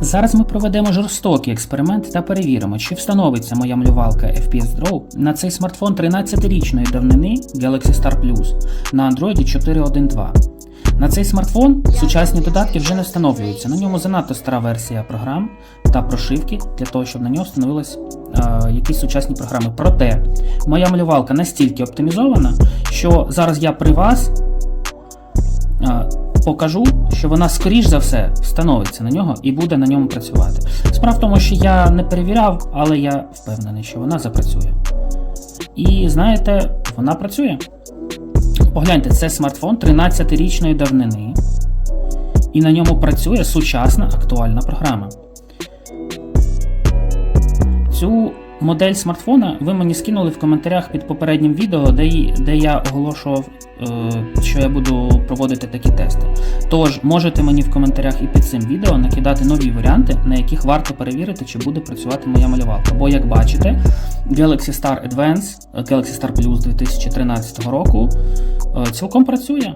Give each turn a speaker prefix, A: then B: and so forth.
A: Зараз ми проведемо жорстокий експеримент та перевіримо, чи встановиться моя малювалка FPS Draw на цей смартфон 13-річної давнини Galaxy Star Plus на Android 4.1.2. На цей смартфон сучасні додатки вже не встановлюються. На ньому занадто стара версія програм та прошивки для того, щоб на нього встановились е, якісь сучасні програми. Проте моя малювалка настільки оптимізована, що зараз я при вас е, покажу, що вона скоріш за все встановиться на нього і буде на ньому працювати. Справа в тому, що я не перевіряв, але я впевнений, що вона запрацює. І знаєте, вона працює. Погляньте, це смартфон 13-річної давнини, і на ньому працює сучасна актуальна програма. Цю модель смартфона ви мені скинули в коментарях під попереднім відео, де, я оголошував, е, що я буду проводити такі тести. Тож можете мені в коментарях і під цим відео накидати нові варіанти, на яких варто перевірити, чи буде працювати моя малювалка. Бо, як бачите, Galaxy Star Advance, е, Galaxy Star Plus 2013 року е, цілком працює.